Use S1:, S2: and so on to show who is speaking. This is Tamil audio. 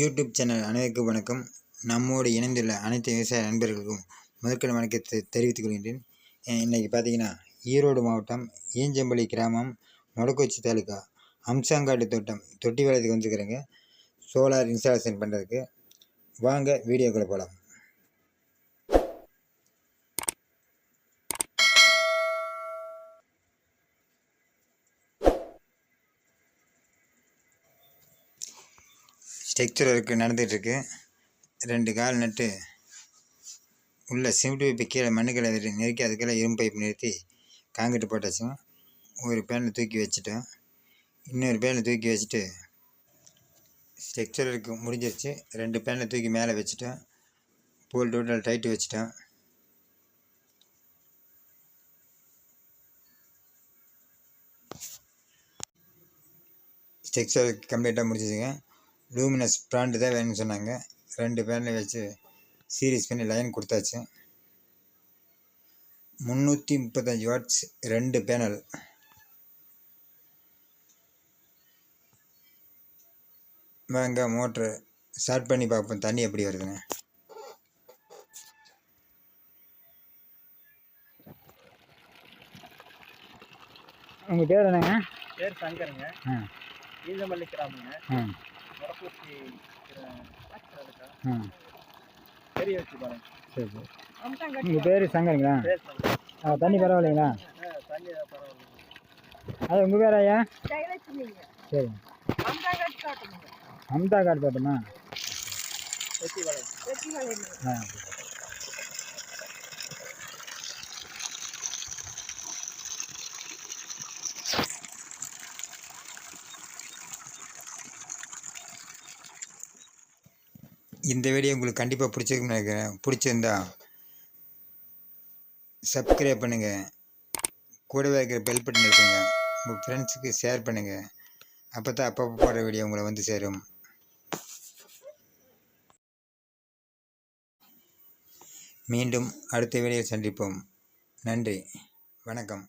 S1: யூடியூப் சேனல் அனைவருக்கும் வணக்கம். நம்மோடு இணைந்துள்ள அனைத்து விவசாய நண்பர்களுக்கும் முதற்கண் வணக்கத்தை தெரிவித்துக் கொள்கின்றேன். இன்றைக்கி பார்த்தீங்கன்னா ஈரோடு மாவட்டம் ஈஞ்சம்பள்ளி கிராமம் மொடக்கோச்சி தாலுக்கா அம்சாங்காட்டு தோட்டம் தொட்டி வேலைக்கு வந்துருக்குறேங்க. சோலார் இன்ஸ்டாலேஷன் பண்ணுறதுக்கு வாங்க வீடியோக்குள்ளே போகலாம் ஸ்ட்ரக்சர் ஒர்க்கு நடந்துகிட்ருக்கு ரெண்டு கால் நட்டு உள்ளே சிமெண்ட் பைப்பு கீழே மண்ணுக்களை நெருக்கி அதுக்கெல்லாம் இரும்பு பைப் நிறுத்தி காங்கிட்டு போட்டாச்சுங்க ஒரு பேனில் தூக்கி வச்சுட்டேன் இன்னொரு பேனில் தூக்கி வச்சுட்டு ஸ்ட்ரக்சர் ஒர்க்கு முடிஞ்சிருச்சு. ரெண்டு பேனில் தூக்கி மேலே வச்சுட்டேன் போல் டோட்டல் டைட்டு வச்சுட்டேன் ஸ்ட்ரக்சர் கம்ப்ளீட்டாக முடிச்சிச்சுங்க லூமினஸ் ப்ராண்டு தான் வேணும்னு சொன்னாங்க. ரெண்டு பேனில் வச்சு சீரீஸ் பண்ணி லைன் கொடுத்தாச்சு. முந்நூற்றி முப்பத்தஞ்சு வாட்ஸ் ரெண்டு பேனல் வாங்க மோட்ரு ஸ்டார்ட் பண்ணி பார்ப்போம். தண்ணி எப்படி வருதுங்க உங்கள் பேர் என்னங்க?
S2: பேர் சங்கருங்க.
S1: ஆ.
S2: ஈஞ்சமல்லி கிராமங்க.
S1: சரி சரி. உங்கள் பேர் சங்கருங்களா? ஆ தண்ணி பரவாயில்லைங்களா? அது உங்கள் பேர் ஐயா? சரி. அம்தா காடு தோட்டமா ஆ இந்த வீடியோ உங்களுக்கு கண்டிப்பாக பிடிச்சிருக்குன்னு நினைக்கிறேன். பிடிச்சிருந்தா சப்ஸ்கிரைப் பண்ணுங்கள் கூடவே இருக்கிற பெல் பட்டன் இருக்குங்க. உங்கள் ஃப்ரெண்ட்ஸுக்கு ஷேர் பண்ணுங்கள் அப்போ தான் அப்பப்போ போடுற வீடியோ உங்களை வந்து சேரும். மீண்டும் அடுத்த வீடியோ சந்திப்போம். நன்றி. வணக்கம்.